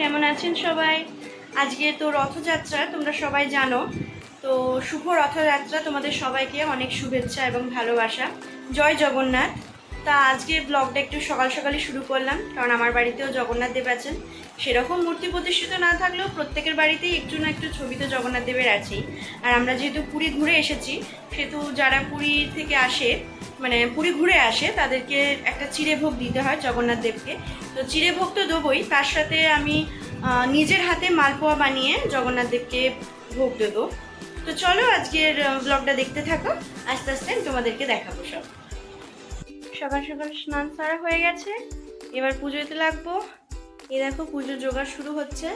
কেমন আছেন সবাই? আজকে তো রথযাত্রা, তোমরা সবাই জানো। তো শুভ রথযাত্রা, তোমাদের সবাইকে অনেক শুভেচ্ছা এবং ভালোবাসা। জয় জগন্নাথ। তা আজকে ব্লগটা একটু সকাল সকালই শুরু করলাম, কারণ আমার বাড়িতেও জগন্নাথ দেব আছেন। সেরকম মূর্তি প্রতিষ্ঠিত না থাকলেও প্রত্যেকের বাড়িতেই একটু না একটু ছবি তো জগন্নাথ দেবের আছেই। আর আমরা যেহেতু পুরী ঘুরে এসেছি, সেহেতু যারা পুরী থেকে আসে মানে পুরী ঘুরে আসে, তাদেরকে একটা চিড়ে ভোগ দিতে হয় জগন্নাথ দেবকে। তো চিড়ে ভোগ তো দেবই, তার সাথে আমি নিজের হাতে মালপোয়া বানিয়ে জগন্নাথ দেবকে ভোগ দেবো। তো চলো আজকের ব্লগটা দেখতে থাকো, আস্তে আস্তে তোমাদেরকে দেখাবো সব। সকাল সকাল স্নান সারা হয়ে গেছে, এবার পুজোতে লাগবো। এই দেখো পুজোর জোগাড় শুরু হচ্ছে।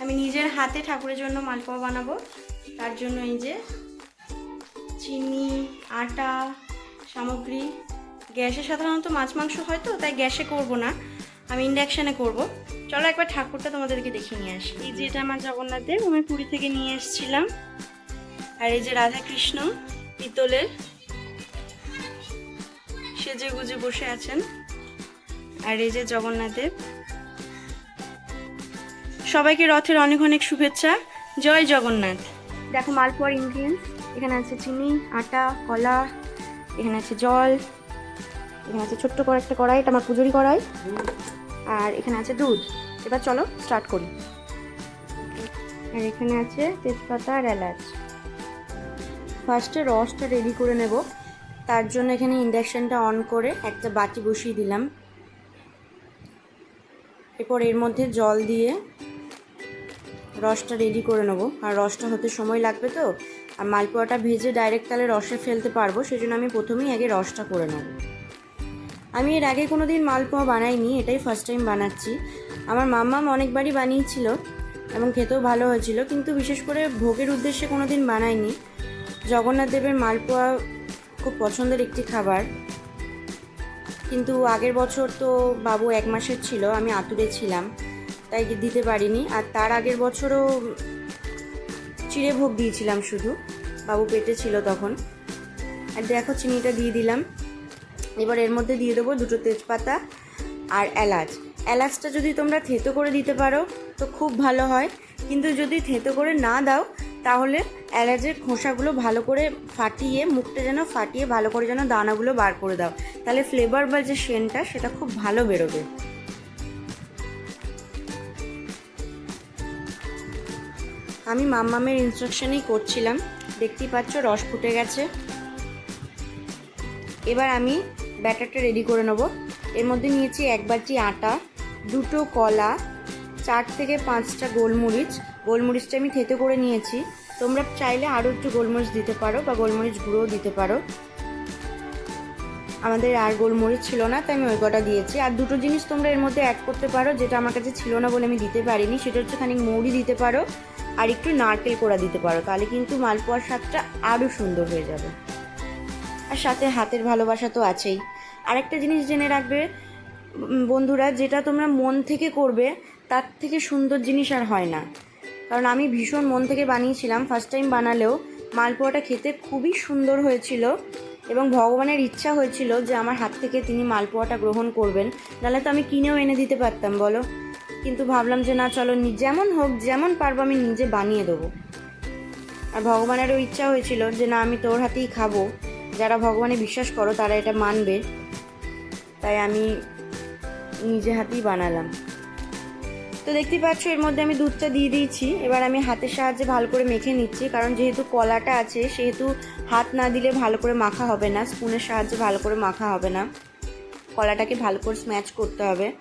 আমি নিজের হাতে ঠাকুরের জন্য মালপোয়া বানাবো। তার জন্য এই যে চিনি, আটা, সামগ্রী। গ্যাসে সাধারণত মাছ, মাংস হয় তো, তাই গ্যাসে করব না। আমি ইন্ডাকশানে করব। চলো একবার ঠাকুরটা তোমাদেরকে দেখে নিয়ে আসি। এই যে এটা আমার জগন্নাথ দেব, আমি পুরী থেকে নিয়ে এসেছিলাম। আর এই যে রাধা কৃষ্ণ পিতলের সেজে গুজে বসে আছেন। আর এই যে জগন্নাথ দেব। সবাইকে রথের অনেক অনেক শুভেচ্ছা। জয় জগন্নাথ। দেখো মালপোয়ার ইনগ্রিডিয়েন্টস এখানে আছে চিনি, আটা, কলা, এখানে আছে জল, এখানে আছে ছোট্ট করে একটা কড়াই, এটা আমার পুজোরি কড়াই, আর এখানে আছে দুধ। এবার চলো স্টার্ট করি। আর এখানে আছে তেজপাতা আর এলাচ। ফার্স্টে রসটা রেডি করে নেব। তার জন্য এখানে ইন্ডাকশানটা অন করে একটা বাটি বসিয়ে দিলাম। এরপর এর মধ্যে জল দিয়ে রসটা রেডি করে নেব। আর রসটা হতে সময় লাগবে তো। আর মালপোয়াটা ভেজে ডাইরেক্ট তাহলে রসে ফেলতে পারব, সেজন্য আমি প্রথমেই আগে রসটা করে নেব। আমি এর আগে কোনো দিন মালপোয়া বানাইনি, এটাই ফার্স্ট টাইম বানাচ্ছি। আমার মাম্মাম অনেকবারই বানিয়েছিল এবং খেতেও ভালো হয়েছিল, কিন্তু বিশেষ করে ভোগের উদ্দেশ্যে কোনো দিন বানাইনি। জগন্নাথ দেবের মালপোয়া খুব পছন্দের একটি খাবার। কিন্তু আগের বছর তো বাবু এক মাসের ছিল, আমি আতুরে ছিলাম। তাই দিতে পারিনি। আর তার আগের বছরও চিড়ে ভোগ দিয়েছিলাম শুধু। বাবু পেটে ছিল তখন। আর দেখো, চিনিটা দিয়ে দিলাম। এবার এর মধ্যে দিয়ে দেবো দুটো তেজপাতা আর এলাচ। এলাচটা যদি তোমরা থেতো করে দিতে পারো, তো খুব ভালো হয়। কিন্তু যদি থেতো করে না দাও, তাহলে এলাচের খোসাগুলো ভালো করে ফাটিয়ে, মুখটা যেন ফাটিয়ে, ভালো করে যেন দানাগুলো বার করে দাও। তাহলে ফ্লেভার বা যে সেনটা সেটা খুব ভালো বেরোবে। আমি মাম্মামের ইনস্ট্রাকশনেই করছিলাম। দেখতেই পাচ্ছ, রস ফুটে গেছে। এবার আমি ব্যাটারটা রেডি করে নেব। এর মধ্যে নিয়েছি এক বাটি আটা, দুটো কলা, চার থেকে পাঁচটা গোলমরিচ। গোলমরিচটা আমি থেতে করে নিয়েছি। তোমরা চাইলে আরও একটু গোলমরিচ দিতে পারো বা গোলমরিচ গুঁড়োও দিতে পারো। আমাদের আর গোলমরিচ ছিল না, তাই আমি ওই কটা দিয়েছি। আর দুটো জিনিস তোমরা এর মধ্যে অ্যাড করতে পারো, যেটা আমার কাছে ছিল না বলে আমি দিতে পারিনি। সেটা হচ্ছে খানিক মৌরি দিতে পারো। আর একটু নারকেল কোড়া দিতে পারো, তাহলে কিন্তু মালপোয়ার স্বাদটা আরও সুন্দর হয়ে যাবে। আর সাথে হাতের ভালোবাসা তো আছেই। আরেকটা জিনিস জেনে রাখবে বন্ধুরা, যেটা তোমরা মন থেকে করবে, তার থেকে সুন্দর জিনিস আর হয় না। কারণ আমি ভীষণ মন থেকে বানিয়েছিলাম ফার্স্ট টাইম বানালেও মালপোয়াটা খেতে খুবই সুন্দর হয়েছিল এবং ভগবানের ইচ্ছা হয়েছিল যে আমার হাত থেকে তিনি মালপোয়াটা গ্রহণ করবেন। নাহলে তো আমি কিনেও এনে দিতে পারতাম, বলো। কিন্তু ভাবলাম যে না, চলো যেমন হোক, যেমন পারব আমি নিজে বানিয়ে দেবো। আর ভগবানেরও ইচ্ছা হয়েছিল যে না, আমি তোর হাতেই খাব। যারা ভগবানে বিশ্বাস করো, তারা এটা মানবে। তাই আমি নিজে হাতেই বানালাম। তো দেখতেই পাচ্ছ, এর মধ্যে আমি দুধটা দিয়ে দিয়েছি। এবার আমি হাতের সাহায্যে ভালো করে মেখে নিচ্ছি, কারণ যেহেতু কলাটা আছে, সেহেতু হাত না দিলে ভালো করে মাখা হবে না। স্পুনের সাহায্যে ভালো করে মাখা হবে না। কলাটাকে ভালো করে স্ম্যাচ করতে হবে।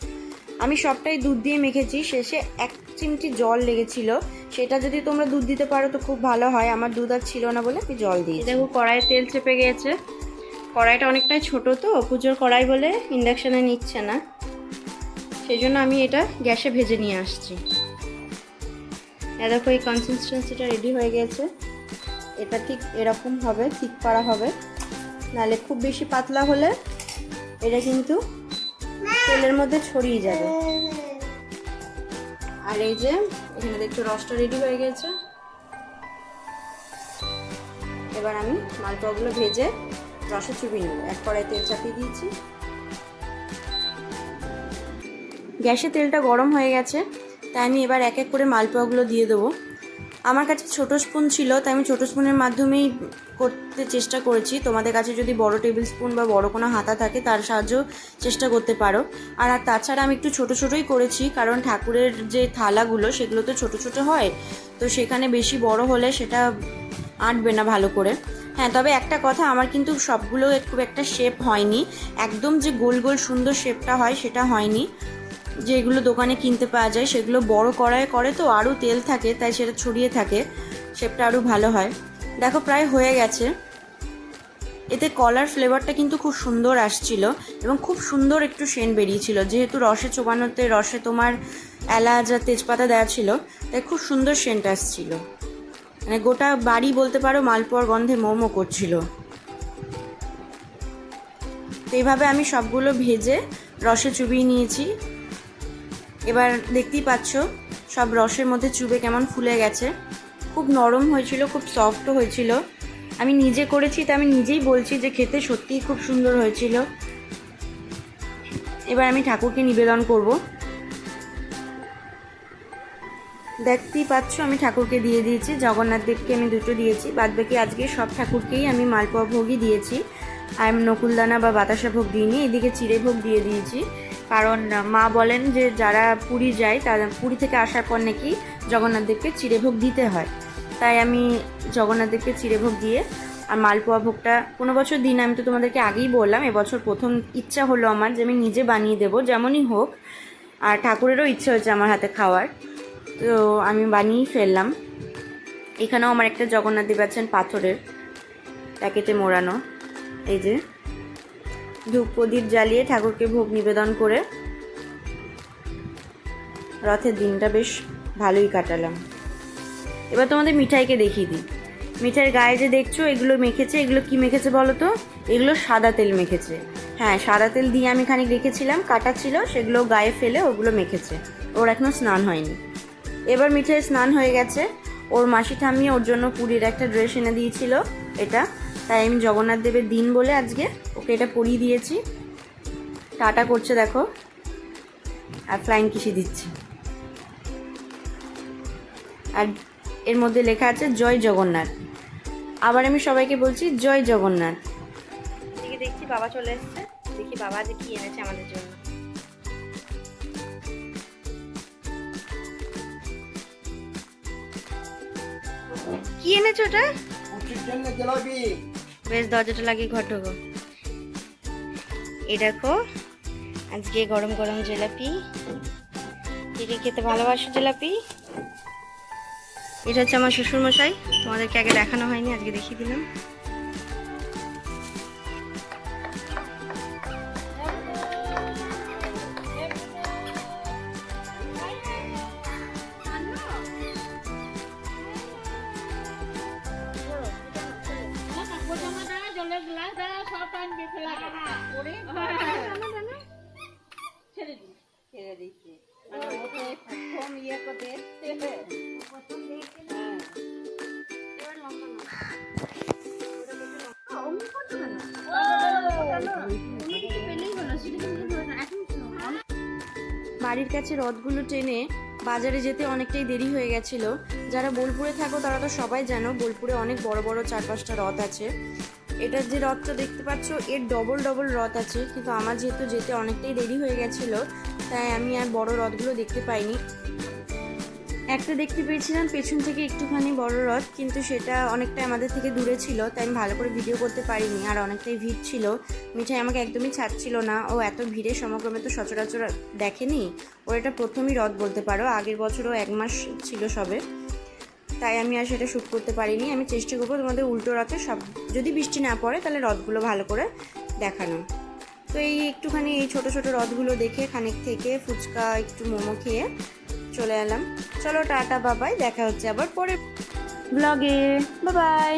আমি সবটাই দুধ দিয়ে মেখেছি। শেষে এক চিমটি জল লেগেছিল। সেটা যদি তোমরা দুধ দিতে পারো তো খুব ভালো হয়। আমার দুধ আর ছিল না বলে আমি জল দিই দেখো, কড়াইয়ে তেল চেপে গিয়েছে। কড়াইটা অনেকটাই ছোট তো, পুজোর কড়াই বলে ইন্ডাকশানে নিচ্ছে না। সেই জন্য আমি এটা গ্যাসে ভেজে নিয়ে আসছি। দেখো, এই কনসিস্টেন্সিটা রেডি হয়ে গেছে। এটা ঠিক এরকম হবে, ঠিক করা হবে। নাহলে খুব বেশি পাতলা হলে এটা কিন্তু তেলের মধ্যে ছড়িয়ে যাবে। আর এই যে, এখানে দেখছ রসটা রেডি হয়ে গেছে। এবার আমি মালপোয়াগুলো ভেজে রসে চুবিয়ে নেব। এক কড়াই তেল চাপিয়ে দিয়েছি। গ্যাসে তেলটা গরম হয়ে গেছে, তাই আমি এবার এক এক করে মালপোয়াগুলো দিয়ে দেবো। আমার কাছে ছোট স্পুন ছিল, তাই আমি ছোট স্পুনের মাধ্যমেই করতে চেষ্টা করেছি। তোমাদের কাছে যদি বড় টেবিল স্পুন বা বড় কোনো হাতা থাকে, তার সাহায্য চেষ্টা করতে পারো। আর আর তাছাড়া আমি একটু ছোট ছোটই করেছি, কারণ ঠাকুরের যে থালাগুলো সেগুলো তো ছোট ছোট হয়। তো সেখানে বেশি বড় হলে সেটা আঁটবে না ভালো করে। হ্যাঁ তবে একটা কথা, আমার কিন্তু সবগুলো খুব একটা শেপ হয়নি। একদম যে গোল গোল সুন্দর শেপটা হয়, সেটা হয়নি। যেগুলো দোকানে কিনতে পাওয়া যায়, সেগুলো বড় কড়াইয়ে করে তো, আরও তেল থাকে, তাই সেটা ছড়িয়ে থাকে। শেপটা আরও ভালো হয়। দেখো, প্রায় হয়ে গেছে। এতে কলার ফ্লেভারটা কিন্তু খুব সুন্দর আসছিল এবং খুব সুন্দর একটু সেন্ট বেরিয়েছিল। যেহেতু রসে চোবানোতে, রসে তোমার এলাচ আর তেজপাতা দেওয়া ছিল, তাই খুব সুন্দর সেন্ট আসছিল। মানে গোটা বাড়ি বলতে পারো, মালপোয়ার গন্ধে মোমো করছিল। তো এইভাবে আমি সবগুলো ভেজে রসে চুবিয়ে নিয়েছি। এবার দেখতেই পাচ্ছ, সব রসের মধ্যে চুবে কেমন ফুলে গেছে। খুব নরম হয়েছিল, খুব সফটও হয়েছিল। আমি নিজে করেছি, তা আমি নিজেই বলছি যে খেতে সত্যিই খুব সুন্দর হয়েছিল। এবার আমি ঠাকুরকে নিবেদন করব। দেখতেই পাচ্ছ, আমি ঠাকুরকে দিয়ে দিয়েছি, জগন্নাথ দেবকে আমি দুটো দিয়েছি বাদ বাকি আজকে সব ঠাকুরকেই আমি মালপোয়া ভোগই দিয়েছি। আর নকুলদানা বা বাতাসা ভোগ দিইনি, এদিকে চিড়ে ভোগ দিয়ে দিয়েছি। কারণ মা বলেন যে যারা পুরী যায়, তারা পুরী থেকে আসার পর নাকি জগন্নাথ দেবকে চিড়ে ভোগ দিতে হয়। তাই আমি জগন্নাথ দেবকে চিড়ে ভোগ দিয়ে আর মালপোয়া ভোগটা, কোনো বছর দিন, আমি তো তোমাদেরকে আগেই বললাম, এবছর প্রথম ইচ্ছা হলো আমার যে আমি নিজে বানিয়ে দেবো, যেমনই হোক, আর ঠাকুরেরও ইচ্ছে হয়েছে আমার হাতে খাওয়ার। তো আমি বানিয়েই ফেললাম। এখানেও আমার একটা জগন্নাথ দেব আছেন পাথরের প্যাকেটে মোড়ানো। এই যে, ধূপ প্রদীপ জ্বালিয়ে ঠাকুরকে ভোগ নিবেদন করে রথের দিনটা বেশ ভালোই কাটালাম। এবার তোমাদের মিঠাইকে দেখিয়ে দিই। মিঠাইয়ের গায়ে যে দেখছ, এগুলো মেখেছে। এগুলো কি মেখেছে বলো তো? এগুলো সাদা তেল মেখেছে। হ্যাঁ সাদা তেল দিয়ে আমি খানিক রেখেছিলাম, কাটা ছিল, সেগুলো গায়ে ফেলে ওগুলো মেখেছে। ওর এখনও স্নান হয়নি। এবার মিঠাই স্নান হয়ে গেছে। ওর মাসি ঠাম্মি ওর জন্য পুরীর একটা ড্রেস এনে দিয়েছিল, এটা। তাই আমি জগন্নাথ দেবের দিন বলে আজকে ওকে এটা পরিয়ে দিয়েছি। টাটা করছে দেখো। আর ফ্লাইং কিসি দিচ্ছি? আর এর মধ্যে লেখা আছে জয় জগন্নাথ। আবার আমি সবাইকে বলছি জয় জগন্নাথ। এদিকে দেখছি বাবা চলে এসছে। দেখি বাবা যে কি এনেছে আমাদের জন্য। কি এনেছো ওটা? পুষ্টির জন্য জিলাপি বেশ দরজাটা লাগিয়ে ঘর ঢোকো এই দেখো আজকে গরম গরম জিলাপি। কে খেতে ভালোবাসো জিলাপি? এটা হচ্ছে আমার শ্বশুর মশাই তোমাদেরকে আগে দেখানো হয়নি আজকে দেখিয়ে দিলাম। ছেড়ে দিই। ছেড়ে দিচ্ছি। মানে প্রথম ইয়ে করে বাড়ির কাছে রথগুলো টেনে বাজারে যেতে অনেকটাই দেরি হয়ে গেছিল। যারা বোলপুরে থাকো, তারা তো সবাই জানো, বোলপুরে অনেক বড় বড় চার পাঁচটা রথ আছে। এটার যে রথটা দেখতে পাচ্ছ, এর ডবল ডবল রথ আছে, কিন্তু আমার যেহেতু যেতে অনেকটাই দেরি হয়ে গেছিল, তাই আমি আর বড় রথগুলো দেখতে পাইনি। একটা দেখতে পেয়েছিলাম, পেছন থেকে একটুখানি বড় রথ, কিন্তু সেটা অনেকটাই আমাদের থেকে দূরে ছিল, তাই আমি ভালো করে ভিডিও করতে পারিনি, আর অনেকটাই ভিড় ছিল। মিঠাই আমাকে একদমই ছাড়ছিল না, ও এত ভিড়ে সমক্রমে তো সচরাচর দেখেনি, ওর এটা প্রথমই রথ বলতে পারো, আগের বছরও এক মাস ছিল সবে। তাই আমি আর সেটা শ্যুট করতে পারিনি, আমি চেষ্টা করব তোমাদের উল্টো রথে সব, যদি বৃষ্টি না পড়ে তাহলে রথগুলো ভালো করে দেখানো। তো এই একটুখানি এই ছোট ছোট রথগুলো দেখে খানিক থেকে ফুচকা, একটু মোমো খেয়ে চলে এলাম। চলো টাটা বাবাই। দেখা হচ্ছে আবার পরে ব্লগে। বাবাই।